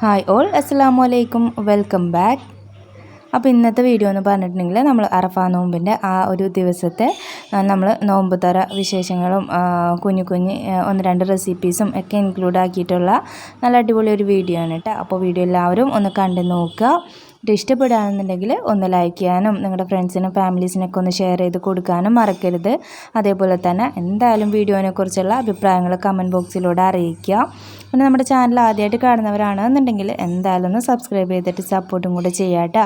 Hi all അസ്സാം വലൈക്കും welcome back അപ്പോൾ ഇന്നത്തെ വീഡിയോ എന്ന് പറഞ്ഞിട്ടുണ്ടെങ്കിൽ നമ്മൾ അറഫ നോമ്പിന്റെ ആ ഒരു ദിവസത്തെ നമ്മൾ നോമ്പ് തറ വിശേഷങ്ങളും കുഞ്ഞു കുഞ്ഞ് ഒന്ന് രണ്ട് റെസിപ്പീസും ഒക്കെ ഇൻക്ലൂഡ് ആക്കിയിട്ടുള്ള നല്ല അടിപൊളി ഒരു വീഡിയോ ആണ് കേട്ടോ അപ്പോൾ വീഡിയോ എല്ലാവരും ഒന്ന് കണ്ടു നോക്കുക. ഇത് ഇഷ്ടപ്പെടുകയാണെന്നുണ്ടെങ്കിൽ ഒന്ന് ലൈക്ക് ചെയ്യാനും നിങ്ങളുടെ ഫ്രണ്ട്സിനും ഫാമിലീസിനൊക്കെ ഒന്ന് ഷെയർ ചെയ്ത് കൊടുക്കാനും മറക്കരുത്. അതേപോലെ തന്നെ എന്തായാലും വീഡിയോനെ കുറിച്ചുള്ള അഭിപ്രായങ്ങൾ കമന്റ് ബോക്സിലൂടെ അറിയിക്കുക. പിന്നെ നമ്മുടെ ചാനൽ ആദ്യമായിട്ട് കാണുന്നവരാണെന്നുണ്ടെങ്കിൽ എന്തായാലും ഒന്ന് സബ്സ്ക്രൈബ് ചെയ്തിട്ട് സപ്പോർട്ടും കൂടെ ചെയ്യാം കേട്ടോ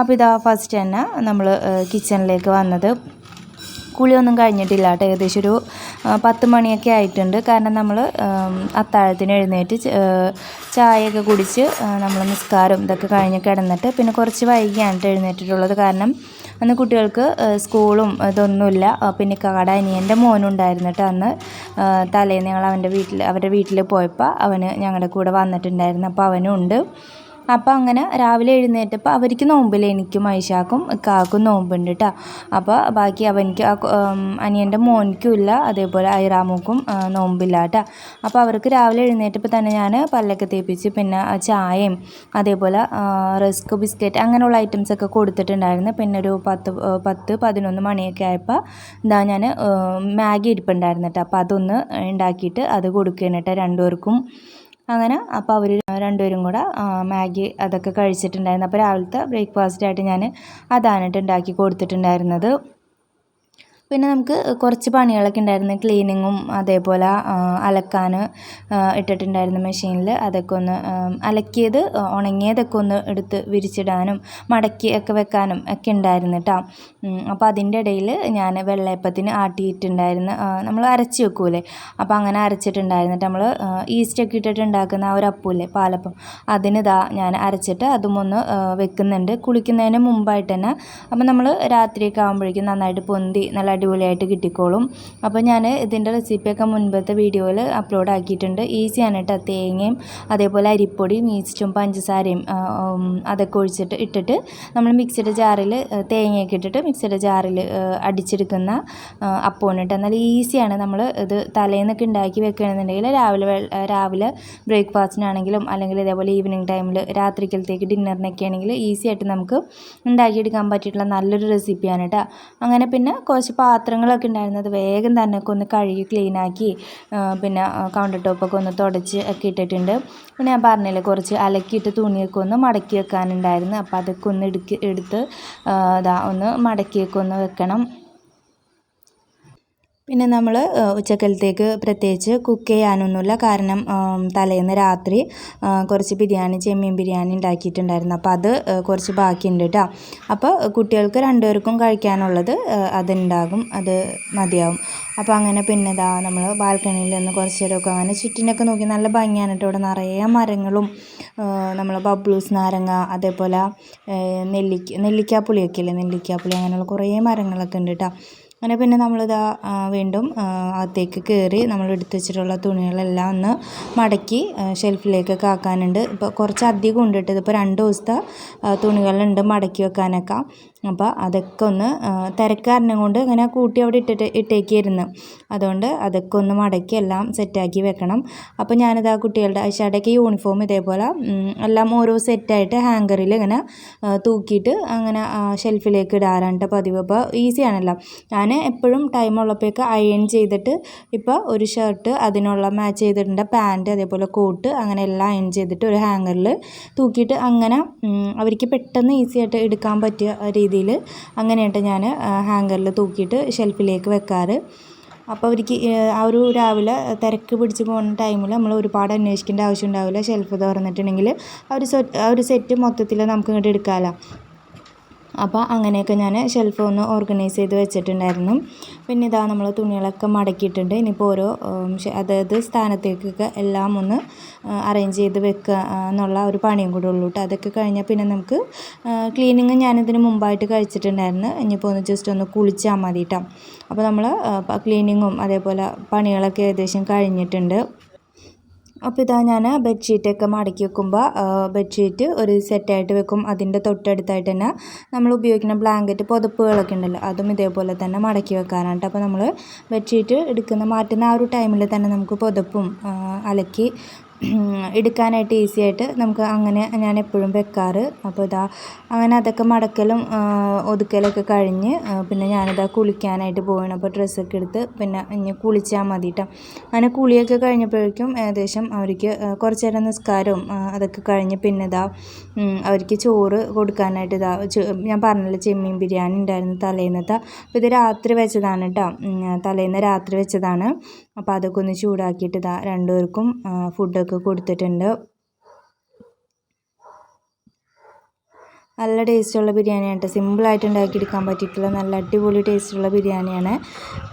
അപ്പോൾ ഇതാ ഫസ്റ്റ് തന്നെ നമ്മൾ കിച്ചണിലേക്ക് വന്നത്. കുളിയൊന്നും കഴിഞ്ഞിട്ടില്ല കേട്ടോ ഏകദേശം ഒരു പത്ത് മണിയൊക്കെ ആയിട്ടുണ്ട്. കാരണം നമ്മൾ അത്താഴത്തിന് എഴുന്നേറ്റ് ചായയൊക്കെ കുടിച്ച് നമ്മൾ നിസ്കാരം ഇതൊക്കെ കഴിഞ്ഞ് കിടന്നിട്ട് പിന്നെ കുറച്ച് വൈകിയാണ് ട്ടോ എഴുന്നേറ്റിട്ടുള്ളത്. കാരണം അന്ന് കുട്ടികൾക്ക് സ്കൂളും ഇതൊന്നുമില്ല. പിന്നെ കാട അനിയന്റെ മോനുണ്ടായിരുന്നു കേട്ടോ അന്ന് തലേന്ന് ഞങ്ങൾ അവന്റെ വീട്ടിൽ അവരുടെ വീട്ടിൽ പോയപ്പോൾ അവന് ഞങ്ങളുടെ കൂടെ വന്നിട്ടുണ്ടായിരുന്നു. അപ്പോൾ അവനും ഉണ്ട്. അപ്പോൾ അങ്ങനെ രാവിലെ എഴുന്നേറ്റപ്പോൾ അവർക്ക് നോമ്പില്ല എനിക്കും ഐഷാക്കും കാക്കും നോമ്പുണ്ട് കേട്ടോ അപ്പോൾ ബാക്കി അവനിക്ക് അനിയന്റെ മോനിക്കും ഇല്ല അതേപോലെ ഐറാമുക്കും നോമ്പില്ല കേട്ടോ അപ്പോൾ അവർക്ക് രാവിലെ എഴുന്നേറ്റപ്പോൾ തന്നെ ഞാൻ പല്ലൊക്കെ തേപ്പിച്ച് പിന്നെ ചായയും അതേപോലെ റസ്ക് ബിസ്ക്കറ്റ് അങ്ങനെയുള്ള ഐറ്റംസ് ഒക്കെ കൊടുത്തിട്ടുണ്ടായിരുന്നു. പിന്നെ ഒരു പത്ത് പത്ത് പതിനൊന്ന് മണിയൊക്കെ ആയപ്പോൾ എന്താ ഞാൻ മാഗി ഇരിപ്പുണ്ടായിരുന്നു കേട്ടോ അപ്പോൾ അതൊന്ന് ഉണ്ടാക്കിയിട്ട് അത് കൊടുക്കുകയാണ് കേട്ടോ രണ്ടുപേർക്കും. അങ്ങനെ അപ്പോൾ അവർ രണ്ടുപേരും കൂടെ മാഗി അതൊക്കെ കഴിച്ചിട്ടുണ്ടായിരുന്നു. അപ്പോൾ രാവിലത്തെ ബ്രേക്ക്ഫാസ്റ്റായിട്ട് ഞാൻ അതാണ് കേട്ടോ ഉണ്ടാക്കി കൊടുത്തിട്ടുണ്ടായിരുന്നത്. പിന്നെ നമുക്ക് കുറച്ച് പണികളൊക്കെ ഉണ്ടായിരുന്നു. ക്ലീനിങ്ങും അതേപോലെ അലക്കാൻ ഇട്ടിട്ടുണ്ടായിരുന്നു മെഷീനിൽ അതൊക്കെ ഒന്ന് അലക്കിയത് ഉണങ്ങിയതൊക്കെ ഒന്ന് എടുത്ത് വിരിച്ചിടാനും മടക്കി ഒക്കെ വെക്കാനും ഒക്കെ ഉണ്ടായിരുന്നു കേട്ടോ അപ്പോൾ അതിന്റെ ഇടയിൽ ഞാൻ വെള്ളയപ്പത്തിന് ആട്ടിയിട്ടുണ്ടായിരുന്നു നമ്മൾ അരച്ച് വെക്കൂലേ? അപ്പോൾ അങ്ങനെ അരച്ചിട്ടുണ്ടായിരുന്നു നമ്മൾ ഈസ്റ്റൊക്കെ ഇട്ടിട്ട് ഉണ്ടാക്കുന്ന ആ ഒരു അപ്പൂല്ലേ പാലപ്പം? അതിന് ഇതാ ഞാൻ അരച്ചിട്ട് അതും ഒന്ന് വെക്കുന്നുണ്ട്. കുളിക്കുന്നതിന് മുമ്പായിട്ട് തന്നെ. അപ്പോൾ നമ്മൾ രാത്രിയൊക്കെ ആകുമ്പോഴേക്കും നന്നായിട്ട് പൊന്തി നല്ല അടിപൊളിയായിട്ട് കിട്ടിക്കോളും. അപ്പോൾ ഞാൻ ഇതിന്റെ റെസിപ്പിയൊക്കെ മുൻപത്തെ വീഡിയോയിൽ അപ്ലോഡ് ആക്കിയിട്ടുണ്ട്. ഈസിയാണ് കേട്ടോ തേങ്ങയും അതേപോലെ അരിപ്പൊടിയും ഈസ്റ്റും പഞ്ചസാരയും അതൊക്കെ ഒഴിച്ചിട്ട് ഇട്ടിട്ട് നമ്മൾ മിക്സിയുടെ ജാറിൽ തേങ്ങയൊക്കെ ഇട്ടിട്ട് മിക്സിയുടെ ജാറിൽ അടിച്ചെടുക്കുന്ന അപ്പമാണ് കേട്ടോ നല്ല ഈസിയാണ് നമ്മൾ ഇത് തലേന്നൊക്കെ ഉണ്ടാക്കി വെക്കുകയാണെന്നുണ്ടെങ്കിൽ രാവിലെ രാവിലെ ബ്രേക്ക്ഫാസ്റ്റിനാണെങ്കിലും അല്ലെങ്കിൽ ഇതേപോലെ ഈവനിങ് ടൈമിൽ രാത്രിക്കലത്തേക്ക് ഡിന്നറിനൊക്കെ ആണെങ്കിൽ ഈസി ആയിട്ട് നമുക്ക് ഉണ്ടാക്കിയെടുക്കാൻ പറ്റിയിട്ടുള്ള നല്ലൊരു റെസിപ്പിയാണ് കേട്ടോ അങ്ങനെ പിന്നെ കുറച്ച് പാത്രങ്ങളൊക്കെ ഉണ്ടായിരുന്നത് വേഗം തന്നെ ഒക്കെ ഒന്ന് കഴുകി ക്ലീനാക്കി പിന്നെ കൗണ്ടർ ടോപ്പൊക്കെ ഒന്ന് തുടച്ച് ഒക്കെ ഇട്ടിട്ടുണ്ട്. പിന്നെ ഞാൻ പറഞ്ഞില്ലേ കുറച്ച് അലക്കിയിട്ട് തുണിയൊക്കെ ഒന്ന് മടക്കി വെക്കാനുണ്ടായിരുന്നു. അപ്പോൾ അതൊക്കെ ഒന്ന് എടുക്ക് എടുത്ത് ഇതാ ഒന്ന് മടക്കിയൊക്കെ ഒന്ന് വെക്കണം. പിന്നെ നമ്മൾ ഉച്ചക്കലത്തേക്ക് പ്രത്യേകിച്ച് കുക്ക് ചെയ്യാനൊന്നുമില്ല. കാരണം തലേന്ന് രാത്രി കുറച്ച് ബിരിയാണി ചെമ്മീൻ ബിരിയാണി ഉണ്ടാക്കിയിട്ടുണ്ടായിരുന്നു. അപ്പോൾ അത് കുറച്ച് ബാക്കിയുണ്ട് കേട്ടോ അപ്പോൾ കുട്ടികൾക്ക് രണ്ടുപേർക്കും കഴിക്കാനുള്ളത് അതുണ്ടാകും. അത് മതിയാവും. അപ്പോൾ അങ്ങനെ പിന്നെ ഇതാ നമ്മൾ ബാൽക്കണിയിൽ നിന്ന് കുറച്ച് നേരമൊക്കെ അങ്ങനെ ചുറ്റിനൊക്കെ നോക്കി നല്ല ഭംഗിയാണ് കേട്ടോ ഇവിടെ നിറയെ മരങ്ങളും നമ്മൾ ബബ്ലൂസ് നാരങ്ങ അതേപോലെ നെല്ലിക്ക നെല്ലിക്കാപ്പുളിയൊക്കെ ഇല്ലേ? നെല്ലിക്കാപ്പുളി അങ്ങനെയുള്ള കുറേ മരങ്ങളൊക്കെ ഉണ്ട് കേട്ടോ അങ്ങനെ പിന്നെ നമ്മളിതാ വീണ്ടും അകത്തേക്ക് കയറി നമ്മൾ എടുത്ത് വെച്ചിട്ടുള്ള തുണികളെല്ലാം ഒന്ന് മടക്കി ഷെൽഫിലേക്കൊക്കെ ആക്കാനുണ്ട്. ഇപ്പോൾ കുറച്ച് അധികം ഉണ്ട് കേട്ടോ. ഇതിപ്പോൾ രണ്ട് ദിവസത്തെ തുണികളുണ്ട് മടക്കി വെക്കാനൊക്കെ. അപ്പോൾ അതൊക്കെ ഒന്ന് തിരക്കാരനും കൊണ്ട് അങ്ങനെ കൂട്ടി അവിടെ ഇട്ടിട്ട് ഇട്ടേക്കായിരുന്നു. അതുകൊണ്ട് അതൊക്കെ ഒന്ന് മടക്കി എല്ലാം സെറ്റാക്കി വെക്കണം. അപ്പോൾ ഞാനിത് ആ കുട്ടികളുടെ ഐഷാടൊക്കെ യൂണിഫോം ഇതേപോലെ എല്ലാം ഓരോ സെറ്റായിട്ട് ഹാങ്കറിൽ ഇങ്ങനെ തൂക്കിയിട്ട് അങ്ങനെ ഷെൽഫിലേക്ക് ഇടാറാണ് പതിവ്. അപ്പോൾ ഈസിയാണല്ലോ ഞാൻ എപ്പോഴും ടൈം ഉള്ളപ്പോഴൊക്കെ അയൺ ചെയ്തിട്ട് ഇപ്പോൾ ഒരു ഷർട്ട് അതിനുള്ള മാച്ച് ചെയ്തിട്ടുണ്ട്. പാന്റ് അതേപോലെ കോട്ട് അങ്ങനെ എല്ലാം അയൺ ചെയ്തിട്ട് ഒരു ഹാങ്കറിൽ തൂക്കിയിട്ട് അങ്ങനെ അവർക്ക് പെട്ടെന്ന് ഈസിയായിട്ട് എടുക്കാൻ പറ്റിയ രീതിയിൽ അങ്ങനെയായിട്ട് ഞാൻ ഹാങ്കറിൽ തൂക്കിയിട്ട് ഷെൽഫിലേക്ക് വെക്കാറ്. അപ്പോൾ അവർക്ക് ആ ഒരു രാവിലെ തിരക്ക് പിടിച്ച് പോകുന്ന ടൈമിൽ നമ്മൾ ഒരുപാട് അന്വേഷിക്കേണ്ട ആവശ്യം ഉണ്ടാവില്ല. ഷെൽഫ് തുറന്നിട്ടുണ്ടെങ്കിൽ ആ ഒരു സെറ്റ് ആ ഒരു സെറ്റ് മൊത്തത്തിൽ നമുക്ക് ഇങ്ങോട്ട് എടുക്കാമല്ലോ. അപ്പോൾ അങ്ങനെയൊക്കെ ഞാൻ ഷെൽഫ് ഒന്ന് ഓർഗനൈസ് ചെയ്ത് വെച്ചിട്ടുണ്ടായിരുന്നു. പിന്നെ ഇതാ നമ്മൾ തുണികളൊക്കെ മടക്കിയിട്ടുണ്ട്. ഇനിയിപ്പോൾ ഓരോ അതായത് സ്ഥാനത്തേക്കൊക്കെ എല്ലാം ഒന്ന് അറേഞ്ച് ചെയ്ത് വെക്കുക എന്നുള്ള ഒരു പണിയും കൂടെ ഉള്ളൂ കേട്ടോ അതൊക്കെ കഴിഞ്ഞാൽ പിന്നെ നമുക്ക് ക്ലീനിങ് ഞാനിതിന് മുമ്പായിട്ട് കഴിച്ചിട്ടുണ്ടായിരുന്നു. ഇനിയിപ്പോൾ ഒന്ന് ജസ്റ്റ് ഒന്ന് കുളിച്ചാൽ മതി കേട്ടോ അപ്പോൾ നമ്മൾ ക്ലീനിങ്ങും അതേപോലെ പണികളൊക്കെ ഏകദേശം കഴിഞ്ഞിട്ടുണ്ട്. അപ്പോൾ ഇതാ ഞാൻ ബെഡ്ഷീറ്റൊക്കെ മടക്കി വെക്കുമ്പോൾ ബെഡ്ഷീറ്റ് ഒരു സെറ്റായിട്ട് വെക്കും. അതിന്റെ തൊട്ടടുത്തായിട്ട് തന്നെ നമ്മൾ ഉപയോഗിക്കുന്ന ബ്ലാങ്കറ്റ് പുതപ്പുകളൊക്കെ ഉണ്ടല്ലോ അതും ഇതേപോലെ തന്നെ മടക്കി വെക്കാനാണ് അപ്പോൾ നമ്മൾ ബെഡ്ഷീറ്റ് എടുക്കുന്ന മാറ്റുന്ന ആ ഒരു ടൈമിൽ തന്നെ നമുക്ക് പുതപ്പും അലക്കി എടുക്കാനായിട്ട് ഈസി ആയിട്ട് നമുക്ക് അങ്ങനെ ഞാൻ എപ്പോഴും വെക്കാറ്. അപ്പോൾ ഇതാ അങ്ങനെ അതൊക്കെ മടക്കലും ഒതുക്കലൊക്കെ കഴിഞ്ഞ് പിന്നെ ഞാനിതാ കുളിക്കാനായിട്ട് പോവുകയാണ് അപ്പോൾ ഡ്രസ്സൊക്കെ എടുത്ത് പിന്നെ ഇനി കുളിച്ചാൽ മതി കേട്ടോ അങ്ങനെ കുളിയൊക്കെ കഴിഞ്ഞപ്പോഴേക്കും ഏകദേശം അവർക്ക് കുറച്ച് നേരം നിസ്കാരവും അതൊക്കെ കഴിഞ്ഞ് പിന്നെ ഇതാ അവർക്ക് ചോറ് കൊടുക്കാനായിട്ട് ഇതാ ഞാൻ പറഞ്ഞില്ല ചെമ്മീൻ ബിരിയാണി ഉണ്ടായിരുന്നു തലേന്നത്തെ. അപ്പോൾ ഇത് രാത്രി വെച്ചതാണ് കേട്ടോ തലേന്ന് രാത്രി വെച്ചതാണ്. അപ്പോൾ അതൊക്കെ ഒന്ന് ചൂടാക്കിയിട്ട് ഇതാ രണ്ടുപേർക്കും ഫുഡൊക്കെ കൊടുത്തിട്ടുണ്ട്. നല്ല ടേസ്റ്റുള്ള ബിരിയാണിയാണ് കേട്ടോ. സിമ്പിളായിട്ട് ഉണ്ടാക്കിയെടുക്കാൻ പറ്റിയിട്ടുള്ള നല്ല അടിപൊളി ടേസ്റ്റുള്ള ബിരിയാണിയാണ്.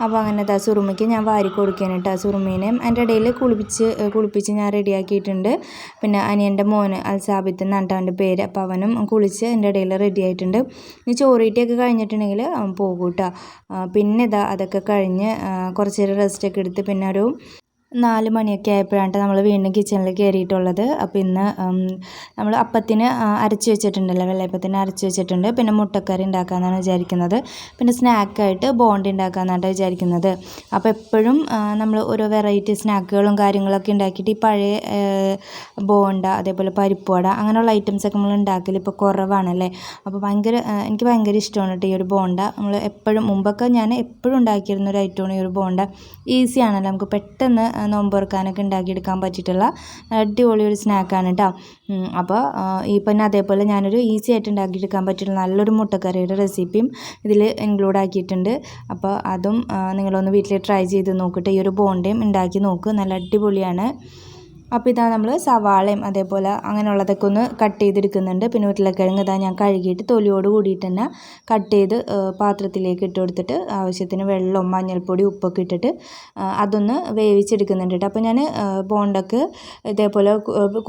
അപ്പോൾ അങ്ങനെ ദാ സുറുമയ്ക്ക് ഞാൻ വാരി കൊടുക്കുകയാണ് കേട്ടോ സുറുമീനെയും അതിന്റെ ഇടയിൽ കുളിപ്പിച്ച് കുളിപ്പിച്ച് ഞാൻ റെഡിയാക്കിയിട്ടുണ്ട്. പിന്നെ അനിയന്റെ മോന് അൽസാബിത്ത് എന്നാണ് അവന്റെ പേര്. അപ്പോൾ അവനും കുളിച്ച് എന്റെ ഇടയിൽ റെഡി ആയിട്ടുണ്ട്. ഇനി ചോറീറ്റൊക്കെ കഴിഞ്ഞിട്ടുണ്ടെങ്കിൽ അവൻ പോകും കേട്ടോ. പിന്നെ ഇതാ അതൊക്കെ കഴിഞ്ഞ് കുറച്ചേരം റെസ്റ്റൊക്കെ എടുത്ത് പിന്നെ ഒരു നാല് മണിയൊക്കെ ആയപ്പോഴാണ് നമ്മൾ വീണ്ടും കിച്ചണിൽ കയറിയിട്ടുള്ളത് അപ്പോൾ ഇന്ന് നമ്മൾ അപ്പത്തിന് അരച്ച് വെച്ചിട്ടുണ്ടല്ലോ വെള്ളയപ്പത്തിന് അരച്ച് വെച്ചിട്ടുണ്ട്. പിന്നെ മുട്ടക്കറി ഉണ്ടാക്കാമെന്നാണ് വിചാരിക്കുന്നത്. പിന്നെ സ്നാക്കായിട്ട് ബോണ്ടി ഉണ്ടാക്കാമെന്നാണ് വിചാരിക്കുന്നത്. അപ്പോൾ എപ്പോഴും നമ്മൾ ഓരോ വെറൈറ്റി സ്നാക്കുകളും കാര്യങ്ങളൊക്കെ ഉണ്ടാക്കിയിട്ട് ഈ പഴയ ബോണ്ട അതേപോലെ പരിപ്പുവട അങ്ങനെയുള്ള ഐറ്റംസൊക്കെ നമ്മൾ ഉണ്ടാക്കൽ ഇപ്പോൾ കുറവാണല്ലേ? അപ്പോൾ ഭയങ്കര എനിക്ക് ഭയങ്കര ഇഷ്ടമാണ് കേട്ടോ ഈ ഒരു ബോണ്ട. നമ്മൾ എപ്പോഴും മുമ്പൊക്കെ ഞാൻ എപ്പോഴും ഉണ്ടാക്കിയിരുന്ന ഒരു ഐറ്റമാണ് ഈ ഒരു ബോണ്ട. ഈസിയാണല്ലോ നമുക്ക് പെട്ടെന്ന് നോമ്പ് തുറക്കാനൊക്കെ ഉണ്ടാക്കിയെടുക്കാൻ പറ്റിയിട്ടുള്ള അടിപൊളി ഒരു സ്നാക്കാണ് കേട്ടോ അപ്പോൾ ഈ പിന്നെ അതേപോലെ ഞാനൊരു ഈസി ആയിട്ട് ഉണ്ടാക്കിയെടുക്കാൻ പറ്റിയിട്ടുള്ള നല്ലൊരു മുട്ടക്കറിയുടെ റെസിപ്പിയും ഇതിൽ ഇൻക്ലൂഡ് ആക്കിയിട്ടുണ്ട്. അപ്പോൾ അതും നിങ്ങളൊന്ന് വീട്ടിൽ ട്രൈ ചെയ്ത് നോക്കിയിട്ട് ഈ ഒരു ബോണ്ടയും ഉണ്ടാക്കി നോക്ക്. നല്ല അടിപൊളിയാണ്. അപ്പോൾ ഇതാ നമ്മൾ സവാളയും അതേപോലെ അങ്ങനെയുള്ളതൊക്കെ ഒന്ന് കട്ട് ചെയ്തെടുക്കുന്നുണ്ട്. പിന്നെ ഉരുളക്കിഴങ്ങ് ഇതാ ഞാൻ കഴുകിയിട്ട് തൊലിയോട് കൂടിയിട്ട് തന്നെ കട്ട് ചെയ്ത് പാത്രത്തിലേക്ക് ഇട്ട് കൊടുത്തിട്ട് ആവശ്യത്തിന് വെള്ളവും മഞ്ഞൾപ്പൊടി ഉപ്പൊക്കെ ഇട്ടിട്ട് അതൊന്ന് വേവിച്ചെടുക്കുന്നുണ്ട് കേട്ടോ. അപ്പോൾ ഞാൻ ബോണ്ടക്ക് ഇതേപോലെ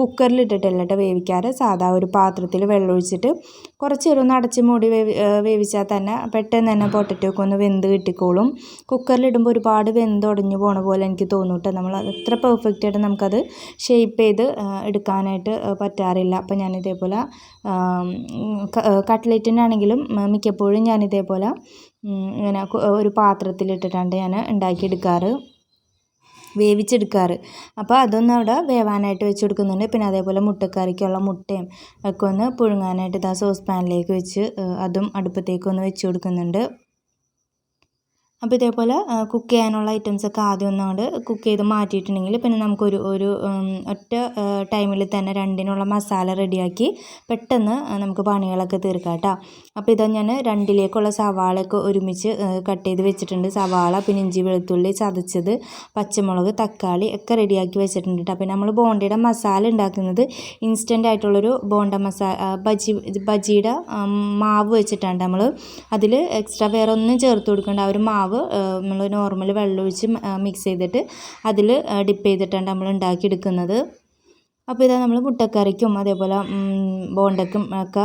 കുക്കറിൽ ഇട്ടിട്ടല്ല കേട്ടോ വേവിക്കാറ്. സാധാ ഒരു പാത്രത്തിൽ വെള്ളം ഒഴിച്ചിട്ട് കുറച്ച് നേരം ഒന്ന് അടച്ച് മൂടി വേവി വേവിച്ചാൽ തന്നെ പെട്ടെന്ന് തന്നെ പൊട്ടറ്റോ ഒക്കെ ഒന്ന് വെന്ത് കിട്ടിക്കോളും. കുക്കറിലിടുമ്പോൾ ഒരുപാട് വെന്ത് ഉടഞ്ഞു പോണ പോലെ എനിക്ക് തോന്നും നമ്മൾ എത്ര പെർഫെക്റ്റ് ആയിട്ട് നമുക്കത് ഷേപ്പ് ചെയ്ത് എടുക്കാനായിട്ട് പറ്റാറില്ല. അപ്പോൾ ഞാൻ ഇതേപോലെ കട്ട്ലേറ്റിനാണെങ്കിലും മിക്കപ്പോഴും ഞാൻ ഇതേപോലെ ഇങ്ങനെ ഒരു പാത്രത്തിലിട്ടിട്ടാണ് ഞാൻ ഉണ്ടാക്കിയെടുക്കാറ്. വേവിച്ചെടുക്കാറ്. അപ്പോൾ അതൊന്നും അവിടെ വേവാനായിട്ട് വെച്ച് കൊടുക്കുന്നുണ്ട്. പിന്നെ അതേപോലെ മുട്ടക്കറിക്കുള്ള മുട്ടയും ഒക്കെ ഒന്ന് പുഴുങ്ങാനായിട്ട് ഇതാ സോസ് പാനിലേക്ക് വെച്ച് അതും അടുപ്പത്തേക്ക് ഒന്ന് വെച്ച് കൊടുക്കുന്നുണ്ട്. അപ്പോൾ ഇതേപോലെ കുക്ക് ചെയ്യാനുള്ള ഐറ്റംസൊക്കെ ആദ്യം ഒന്നുകൊണ്ട് കുക്ക് ചെയ്ത് മാറ്റിയിട്ടുണ്ടെങ്കിൽ പിന്നെ നമുക്കൊരു ഒരു ഒറ്റ ടൈമിൽ തന്നെ രണ്ടിനുള്ള മസാല റെഡിയാക്കി പെട്ടെന്ന് നമുക്ക് പണികളൊക്കെ തീർക്കാം കേട്ടോ. അപ്പോൾ ഇതാ ഞാൻ രണ്ടിലേക്കുള്ള സവാളയൊക്കെ ഒരുമിച്ച് കട്ട് ചെയ്ത് വെച്ചിട്ടുണ്ട്. സവാള പിന്നെ ഇഞ്ചി വെളുത്തുള്ളി ചതച്ചത് പച്ചമുളക് തക്കാളി ഒക്കെ റെഡിയാക്കി വെച്ചിട്ടുണ്ട് കേട്ടോ. പിന്നെ നമ്മൾ ബോണ്ടയുടെ മസാല ഉണ്ടാക്കുന്നത് ഇൻസ്റ്റന്റ് ആയിട്ടുള്ളൊരു ബോണ്ട മസാല ബജി ബജിയുടെ മാവ് വെച്ചിട്ടാണ് നമ്മൾ അതിൽ എക്സ്ട്രാ വേറെ ഒന്നും ചേർത്ത് കൊടുക്കേണ്ട. ആ ഒരു മാവ് നമ്മൾ നോർമൽ വെള്ളം ഒഴിച്ച് മിക്സ് ചെയ്തിട്ട് അതിൽ ഡിപ്പ് ചെയ്തിട്ടാണ് നമ്മൾ ഉണ്ടാക്കിയെടുക്കുന്നത്. അപ്പോൾ ഇതാ നമ്മൾ മുട്ടക്കറിക്കും അതേപോലെ ബോണ്ടക്കും ഒക്കെ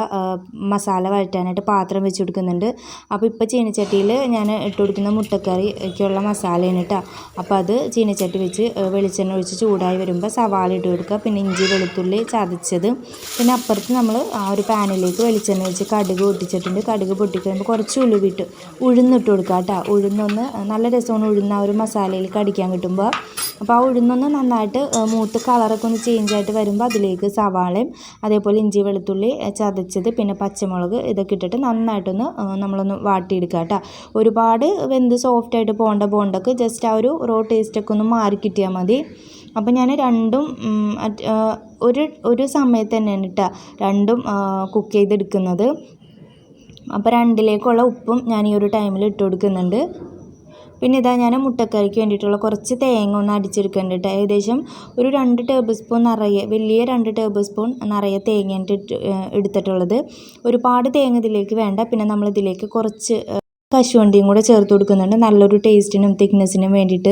മസാല വഴറ്റാനായിട്ട് പാത്രം വെച്ച് കൊടുക്കുന്നുണ്ട്. അപ്പോൾ ഇപ്പോൾ ചീനച്ചട്ടിയിൽ ഞാൻ ഇട്ട് കൊടുക്കുന്ന മുട്ടക്കറിക്കുള്ള മസാലയാണ് കേട്ടോ അപ്പോൾ അത് ചീനച്ചട്ടി വെച്ച് വെളിച്ചെണ്ണ ഒഴിച്ച് ചൂടായി വരുമ്പോൾ സവാള ഇട്ട് കൊടുക്കുക. പിന്നെ ഇഞ്ചി വെളുത്തുള്ളി ചതച്ചത്. പിന്നെ അപ്പുറത്ത് നമ്മൾ ആ ഒരു പാനിലേക്ക് വെളിച്ചെണ്ണ വെച്ച് കടുക് പൊട്ടിച്ചിട്ടുണ്ട്. കടുക് പൊട്ടിക്കഴിയുമ്പോൾ കുറച്ച് ഉലുവിട്ട് ഉഴുന്നിട്ട് കൊടുക്കുക കേട്ടോ ഉഴുന്നൊന്ന് നല്ല രസമാണ് ഉഴുന്ന ഒരു മസാലയിൽ കടിക്കാൻ കിട്ടുമ്പോൾ അപ്പോൾ ആ ഉഴുന്നൊന്ന് നന്നായിട്ട് മൂത്ത് കളറൊക്കെ ഒന്ന് ചേഞ്ച് ആയിട്ട് വരുമ്പോൾ അതിലേക്ക് സവാളയും അതേപോലെ ഇഞ്ചി വെളുത്തുള്ളി ചതച്ചത് പിന്നെ പച്ചമുളക് ഇതൊക്കെ ഇട്ടിട്ട് നന്നായിട്ടൊന്ന് നമ്മളൊന്ന് വാട്ടിയെടുക്കുക കേട്ടോ ഒരുപാട് വെന്ത് സോഫ്റ്റായിട്ട് പോകേണ്ട ബോണ്ടൊക്കെ ജസ്റ്റ് ആ ഒരു റോ ടേസ്റ്റൊക്കെ ഒന്ന് മാറി കിട്ടിയാൽ മതി. അപ്പോൾ ഞാൻ രണ്ടും ഒരു ഒരു സമയത്ത് തന്നെയാണ് കേട്ടോ രണ്ടും കുക്ക് ചെയ്തെടുക്കുന്നത്. അപ്പോൾ രണ്ടിലേക്കുള്ള ഉപ്പും ഞാൻ ഈ ഒരു ടൈമിൽ ഇട്ട് കൊടുക്കുന്നുണ്ട്. പിന്നെ ഇതാ ഞാൻ മുട്ടക്കറിക്ക് വേണ്ടിയിട്ടുള്ള കുറച്ച് തേങ്ങ ഒന്ന് അടിച്ചെടുക്കുന്നുണ്ട് കേട്ടോ ഏകദേശം ഒരു രണ്ട് ടേബിൾ സ്പൂൺ നിറയെ വലിയ രണ്ട് ടേബിൾ സ്പൂൺ നിറയെ തേങ്ങ ഇട്ട് എടുത്തിട്ടുള്ളത്. ഒരുപാട് തേങ്ങ ഇതിലേക്ക് വേണ്ട. പിന്നെ നമ്മൾ ഇതിലേക്ക് കുറച്ച് കശുവണ്ടിയും കൂടെ ചേർത്ത് കൊടുക്കുന്നുണ്ട്. നല്ലൊരു ടേസ്റ്റിനും തിക്നെസ്സിനും വേണ്ടിയിട്ട്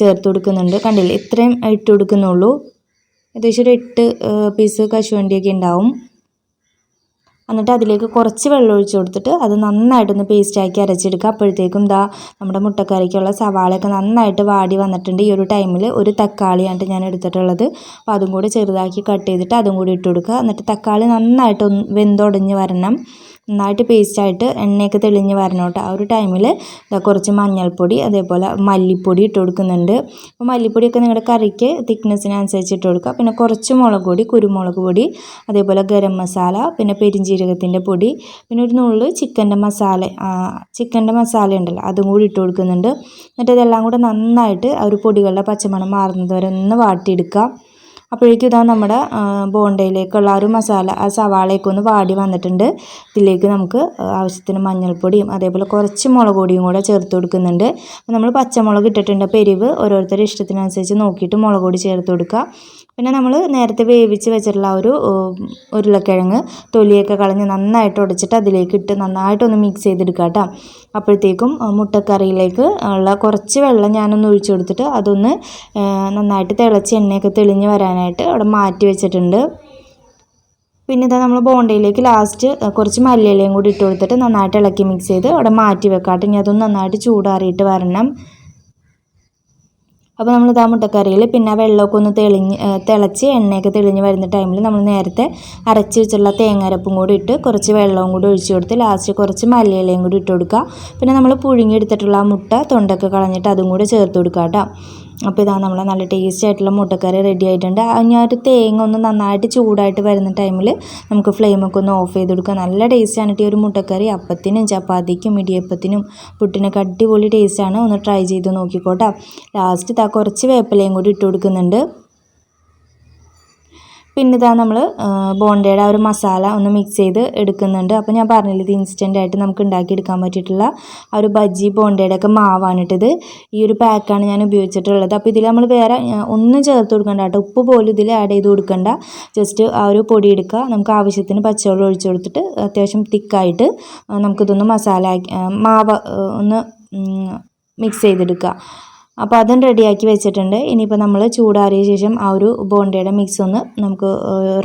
ചേർത്ത് കൊടുക്കുന്നുണ്ട്. കണ്ടില്ലേ? ഇത്രയും ഇട്ട് കൊടുക്കുന്നുള്ളൂ. ഏകദേശം ഒരു എട്ട് പീസ് കശുവണ്ടിയൊക്കെ ഉണ്ടാവും. എന്നിട്ട് അതിലേക്ക് കുറച്ച് വെള്ളം ഒഴിച്ച് കൊടുത്തിട്ട് അത് നന്നായിട്ടൊന്ന് പേസ്റ്റാക്കി അരച്ചെടുക്കുക. അപ്പോഴത്തേക്കും ദാ നമ്മുടെ മുട്ടക്കറിക്കുള്ള സവാളയൊക്കെ നന്നായിട്ട് വാടി വന്നിട്ടുണ്ട്. ഈ ഒരു ടൈമിൽ ഒരു തക്കാളിയാണ് ഞാൻ എടുത്തിട്ടുള്ളത്. അപ്പോൾ അതും കൂടി ചെറുതാക്കി കട്ട് ചെയ്തിട്ട് അതും കൂടി ഇട്ട് കൊടുക്കുക. എന്നിട്ട് തക്കാളി നന്നായിട്ട് വെന്തുടഞ്ഞ് വരണം. നന്നായിട്ട് പേസ്റ്റായിട്ട് എണ്ണയൊക്കെ തെളിഞ്ഞ് വരണം കേട്ടോ ആ ഒരു ടൈമിൽ കുറച്ച് മഞ്ഞൾപ്പൊടി അതേപോലെ മല്ലിപ്പൊടി ഇട്ട് കൊടുക്കുന്നുണ്ട്. അപ്പോൾ മല്ലിപ്പൊടിയൊക്കെ നിങ്ങളുടെ കറിക്ക് തിക്നെസ്സിനനുസരിച്ച് ഇട്ട് കൊടുക്കുക. പിന്നെ കുറച്ച് മുളക് പൊടി കുരുമുളക് പൊടി അതേപോലെ ഗരം മസാല പിന്നെ പെരിഞ്ജീരകത്തിന്റെ പൊടി പിന്നെ ഒരു നുള്ളു ചിക്കന്റെ മസാല ചിക്കന്റെ മസാല ഉണ്ടല്ലോ അതും കൂടി ഇട്ട് കൊടുക്കുന്നുണ്ട്. എന്നിട്ട് ഇതെല്ലാം കൂടെ നന്നായിട്ട് ആ ഒരു പൊടികളുടെ പച്ചമണം മാറുന്നത് വരെ ഒന്ന് വാട്ടിയെടുക്കുക. അപ്പോഴേക്കും ഇതാ നമ്മുടെ ബോണ്ടയിലേക്കുള്ള ആ ഒരു മസാല ആ സവാളയൊക്കെ ഒന്ന് വാടി വന്നിട്ടുണ്ട്. ഇതിലേക്ക് നമുക്ക് ആവശ്യത്തിന് മഞ്ഞൾപ്പൊടിയും അതേപോലെ കുറച്ച് മുളക് പൊടിയും കൂടെ ചേർത്ത് കൊടുക്കുന്നുണ്ട്. നമ്മൾ പച്ചമുളക് ഇട്ടിട്ടുണ്ട്. അപ്പോൾ എരിവ് ഓരോരുത്തരുടെ ഇഷ്ടത്തിനനുസരിച്ച് നോക്കിയിട്ട് മുളക് പൊടി ചേർത്ത് കൊടുക്കുക. പിന്നെ നമ്മൾ നേരത്തെ വേവിച്ച് വെച്ചിട്ടുള്ള ഒരു ഉരുളക്കിഴങ്ങ് തൊലിയൊക്കെ കളഞ്ഞ് നന്നായിട്ട് ഉടച്ചിട്ട് അതിലേക്ക് ഇട്ട് നന്നായിട്ടൊന്ന് മിക്സ് ചെയ്തെടുക്കുക കേട്ടോ. അപ്പോഴത്തേക്കും മുട്ടക്കറിയിലേക്ക് ഉള്ള കുറച്ച് വെള്ളം ഞാനൊന്ന് ഒഴിച്ചു കൊടുത്തിട്ട് അതൊന്ന് നന്നായിട്ട് തിളച്ച് എണ്ണയൊക്കെ തെളിഞ്ഞ് വരാനായിട്ട് അവിടെ മാറ്റി വെച്ചിട്ടുണ്ട്. പിന്നെ ഇതാ നമ്മൾ ബോണ്ടയിലേക്ക് ലാസ്റ്റ് കുറച്ച് മല്ലിയിലയും കൂടി ഇട്ട് കൊടുത്തിട്ട് നന്നായിട്ട് ഇളക്കി മിക്സ് ചെയ്ത് അവിടെ മാറ്റി വെക്കാട്ടെ ഇനി അതൊന്ന് നന്നായിട്ട് ചൂടാറിയിട്ട് വരണം. അപ്പോൾ നമ്മൾ ഇതാ മുട്ടക്കറിയിൽ പിന്നെ വെള്ളമൊക്കെ ഒന്ന് തെളിഞ്ഞ് തിളച്ച് എണ്ണയൊക്കെ തെളിഞ്ഞ് വരുന്ന ടൈമിൽ നമ്മൾ നേരത്തെ അരച്ച് വെച്ചുള്ള തേങ്ങരപ്പും കൂടി ഇട്ട് കുറച്ച് വെള്ളവും കൂടി ഒഴിച്ചു കൊടുത്ത് ലാസ്റ്റ് കുറച്ച് മല്ലിയിലയും കൂടി ഇട്ട് കൊടുക്കുക. പിന്നെ നമ്മൾ പുഴുങ്ങിയെടുത്തിട്ടുള്ള ആ മുട്ട തൊണ്ടൊക്കെ കളഞ്ഞിട്ട് അതും കൂടി ചേർത്ത് കൊടുക്കുക കേട്ടോ. അപ്പോൾ ഇതാ നമ്മൾ നല്ല ടേസ്റ്റി ആയിട്ടുള്ള മുട്ടക്കറി റെഡി ആയിട്ടുണ്ട്. ഞാൻ ഒരു തേങ്ങ ഒന്ന് നന്നായിട്ട് ചൂടായിട്ട് വരുന്ന ടൈമിൽ നമുക്ക് ഫ്ലെയിമൊക്കെ ഒന്ന് ഓഫ് ചെയ്ത് കൊടുക്കുക നല്ല ടേസ്റ്റാണ് ഈ ഒരു മുട്ടക്കറി. അപ്പത്തിനും ചപ്പാത്തിക്കും ഇടിയപ്പത്തിനും പുട്ടിനൊക്കെ അടിപൊളി ടേസ്റ്റാണ് ഒന്ന് ട്രൈ ചെയ്ത് നോക്കിക്കോട്ടെ. ലാസ്റ്റ് ഇതാ കുറച്ച് വേപ്പിലയും കൂടി ഇട്ട് കൊടുക്കുന്നുണ്ട്. പിന്നെ ഇതാ നമ്മൾ ബോണ്ടയുടെ ആ ഒരു മസാല ഒന്ന് മിക്സ് ചെയ്ത് എടുക്കുന്നുണ്ട്. അപ്പോൾ ഞാൻ പറഞ്ഞില്ല ഇത് ഇൻസ്റ്റന്റ് ആയിട്ട് നമുക്ക് ഉണ്ടാക്കിയെടുക്കാൻ പറ്റിയിട്ടുള്ള ആ ഒരു ബജ്ജി ബോണ്ടയുടെ ഒക്കെ മാവാണിട്ടത്. ഈ ഒരു പാക്കാണ് ഞാൻ ഉപയോഗിച്ചിട്ടുള്ളത്. അപ്പോൾ ഇതിൽ നമ്മൾ വേറെ ഒന്നും ചേർത്ത് കൊടുക്കണ്ട കേട്ടോ. ഉപ്പ് പോലും ഇതിൽ ആഡ് ചെയ്ത് കൊടുക്കണ്ട. ജസ്റ്റ് ആ ഒരു പൊടി എടുക്കുക. നമുക്ക് ആവശ്യത്തിന് പച്ചവെള്ളം ഒഴിച്ചു കൊടുത്തിട്ട് അത്യാവശ്യം തിക്കായിട്ട് നമുക്കിതൊന്ന് മസാല മാവ് ഒന്ന് മിക്സ് ചെയ്തെടുക്കുക. അപ്പോൾ അതും റെഡിയാക്കി വെച്ചിട്ടുണ്ട്. ഇനിയിപ്പോൾ നമ്മൾ ചൂടാറിയ ശേഷം ആ ഒരു ബോണ്ടയുടെ മിക്സ് ഒന്ന് നമുക്ക്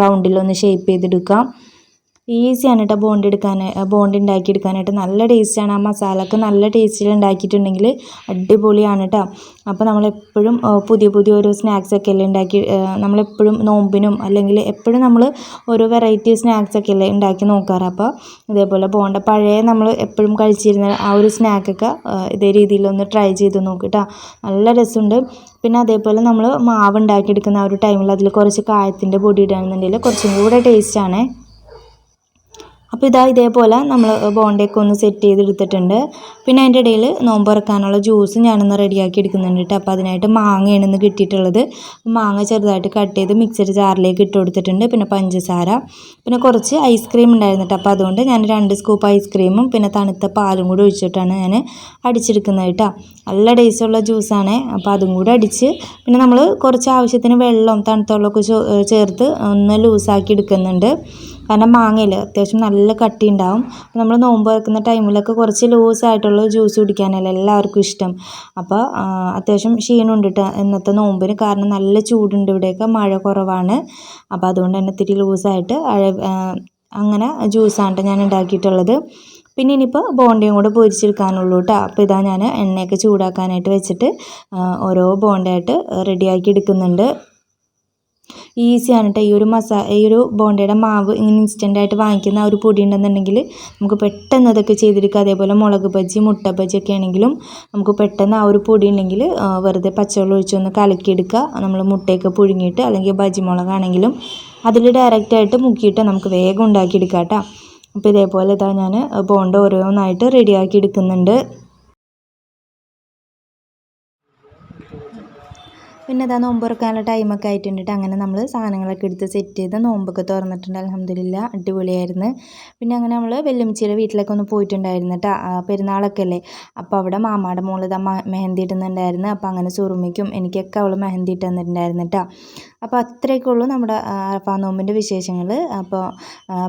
റൗണ്ടിലൊന്ന് ഷേപ്പ് ചെയ്തെടുക്കാം. ഈസിയാണ് കേട്ടോ ബോണ്ട് എടുക്കാൻ ബോണ്ട് ഉണ്ടാക്കി എടുക്കാനായിട്ട് നല്ല ടേസ്റ്റാണ് ആ മസാലക്ക് നല്ല ടേസ്റ്റിൽ ഉണ്ടാക്കിയിട്ടുണ്ടെങ്കിൽ അടിപൊളിയാണ് കേട്ടോ അപ്പോൾ നമ്മളെപ്പോഴും പുതിയ പുതിയ ഓരോ സ്നാക്സൊക്കെ അല്ലേ ഉണ്ടാക്കി നമ്മളെപ്പോഴും നോമ്പിനും അല്ലെങ്കിൽ എപ്പോഴും നമ്മൾ ഓരോ വെറൈറ്റി സ്നാക്സൊക്കെ അല്ലേ ഉണ്ടാക്കി നോക്കാറ്. അപ്പോൾ ഇതേപോലെ ബോണ്ട പഴയ നമ്മൾ എപ്പോഴും കഴിച്ചിരുന്ന ആ ഒരു സ്നാക്കൊക്കെ ഇതേ രീതിയിലൊന്ന് ട്രൈ ചെയ്ത് നോക്കുക നല്ല രസമുണ്ട്. പിന്നെ അതേപോലെ നമ്മൾ മാവ് ഉണ്ടാക്കിയെടുക്കുന്ന ആ ഒരു ടൈമിൽ അതിൽ കുറച്ച് കായത്തിന്റെ പൊടി ഇടുകയാണെന്നുണ്ടെങ്കിൽ കുറച്ചും കൂടെ ടേസ്റ്റാണേ അപ്പോൾ ഇതാ ഇതേപോലെ നമ്മൾ ബോണ്ടയൊക്കെ ഒന്ന് സെറ്റ് ചെയ്തെടുത്തിട്ടുണ്ട്. പിന്നെ അതിന്റെ ഇടയിൽ നോമ്പ് തുറക്കാനുള്ള ജ്യൂസ് ഞാനൊന്ന് റെഡിയാക്കി എടുക്കുന്നുണ്ട് കേട്ടോ അപ്പോൾ അതിനായിട്ട് മാങ്ങയാണ് ഇന്ന് കിട്ടിയിട്ടുള്ളത്. മാങ്ങ ചെറുതായിട്ട് കട്ട് ചെയ്ത് മിക്സഡ് ജാറിലേക്ക് ഇട്ട് കൊടുത്തിട്ടുണ്ട്. പിന്നെ പഞ്ചസാര. പിന്നെ കുറച്ച് ഐസ്ക്രീം ഉണ്ടായിരുന്നു കേട്ടോ അപ്പോൾ അതുകൊണ്ട് ഞാൻ രണ്ട് സ്കൂപ്പ് ഐസ്ക്രീമും പിന്നെ തണുത്ത പാലും കൂടി ഒഴിച്ചിട്ടാണ് ഞാൻ അടിച്ചെടുക്കുന്നത് കേട്ടോ നല്ല ടേസ്റ്റുള്ള ജ്യൂസാണ് അപ്പോൾ അതും കൂടി അടിച്ച് പിന്നെ നമ്മൾ കുറച്ച് ആവശ്യത്തിന് വെള്ളം തണുത്ത വെള്ളമൊക്കെ ചേർത്ത് ഒന്ന് ലൂസാക്കി എടുക്കുന്നുണ്ട്. കാരണം മാങ്ങയിൽ അത്യാവശ്യം നല്ല കട്ടി ഉണ്ടാവും നമ്മൾ നോമ്പ് വെക്കുന്ന ടൈമിലൊക്കെ കുറച്ച് ലൂസ് ആയിട്ടുള്ള ജ്യൂസ് കുടിക്കാനല്ലേ എല്ലാവർക്കും ഇഷ്ടം. അപ്പോൾ അത്യാവശ്യം ക്ഷീണമുണ്ട് കേട്ടോ ഇന്നത്തെ നോമ്പിന് കാരണം നല്ല ചൂടുണ്ട് ഇവിടെയൊക്കെ മഴ കുറവാണ്. അപ്പോൾ അതുകൊണ്ട് തന്നെ ഇത്തിരി ലൂസായിട്ട് അങ്ങനെ ജ്യൂസാണ് ഞാൻ ഉണ്ടാക്കിയിട്ടുള്ളത്. പിന്നെ ഇനിയിപ്പോൾ ബോണ്ടയും കൂടെ പൊരിച്ചെടുക്കാനുള്ളൂ കേട്ടോ അപ്പോൾ ഇതാ ഞാൻ എണ്ണയൊക്കെ ചൂടാക്കാനായിട്ട് വെച്ചിട്ട് ഓരോ ബോണ്ടയായിട്ട് റെഡിയാക്കി എടുക്കുന്നുണ്ട്. ഈസിയാണ് കേട്ടോ ഈ ഒരു മസാ ഈ ഒരു ബോണ്ടയുടെ മാവ് ഇങ്ങനെ ഇൻസ്റ്റന്റായിട്ട് വാങ്ങിക്കുന്ന ഒരു പൊടി ഉണ്ടെന്നുണ്ടെങ്കിൽ നമുക്ക് പെട്ടെന്ന് അതൊക്കെ ചെയ്തെടുക്കുക. അതേപോലെ മുളക് ബജ്ജി മുട്ട ബജ്ജി ഒക്കെ ആണെങ്കിലും നമുക്ക് പെട്ടെന്ന് ആ ഒരു പൊടി ഉണ്ടെങ്കിൽ വെറുതെ പച്ചവെള്ളം ഒഴിച്ചൊന്ന് കലക്കിയെടുക്കുക. നമ്മൾ മുട്ടയൊക്കെ പുഴുങ്ങിയിട്ട് അല്ലെങ്കിൽ ബജ്ജി മുളകാണെങ്കിലും അതിൽ ഡയറക്റ്റായിട്ട് മുക്കിയിട്ട് നമുക്ക് വേഗം ഉണ്ടാക്കിയെടുക്കാം കേട്ടോ അപ്പോൾ ഇതേപോലെ ഇതാ ഞാൻ ബോണ്ട ഓരോന്നായിട്ട് റെഡിയാക്കി എടുക്കുന്നുണ്ട്. പിന്നെ ഇതാ നോമ്പ് തുറക്കാനുള്ള ടൈമൊക്കെ ആയിട്ടുണ്ട് അങ്ങനെ നമ്മൾ സാധനങ്ങളൊക്കെ എടുത്ത് സെറ്റ് ചെയ്ത് നോമ്പൊക്കെ തുറന്നിട്ടുണ്ട്. അലഹമ്മദില്ല അടിപൊളിയായിരുന്നു. പിന്നെ അങ്ങനെ നമ്മൾ വെല്ലുമിച്ചിയുടെ വീട്ടിലൊക്കെ ഒന്ന് പോയിട്ടുണ്ടായിരുന്നു കേട്ടോ പെരുന്നാളൊക്കെ അല്ലേ? അപ്പോൾ അവിടെ മാമാടെ മോളിതാ മെഹന്തി ഇടുന്നുണ്ടായിരുന്നു. അപ്പോൾ അങ്ങനെ സുറുമിക്കും എനിക്കൊക്കെ അവൾ മെഹന്തി ഇട്ട് തന്നിട്ടുണ്ടായിരുന്നു കേട്ടോ അപ്പോൾ അത്രയൊക്കെ ഉള്ളൂ നമ്മുടെ അറഫാ നോമ്പിന്റെ വിശേഷങ്ങൾ അപ്പോൾ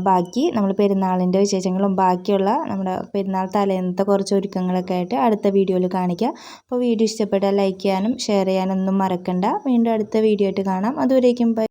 ബാക്കി നമ്മൾ പെരുന്നാളിന്റെ വിശേഷങ്ങളും ബാക്കിയുള്ള നമ്മുടെ പെരുന്നാൾ തലേന്നത്തെ കുറച്ച് ഒരുക്കങ്ങളൊക്കെ ആയിട്ട് അടുത്ത വീഡിയോയിൽ കാണിക്കാം. അപ്പോൾ വീഡിയോ ഇഷ്ടപ്പെട്ടാൽ ലൈക്ക് ചെയ്യാനും ഷെയർ ചെയ്യാനൊന്നും മറക്കണ്ട. വീണ്ടും അടുത്ത വീഡിയോ ആയിട്ട് കാണാം. അതുവരേക്കും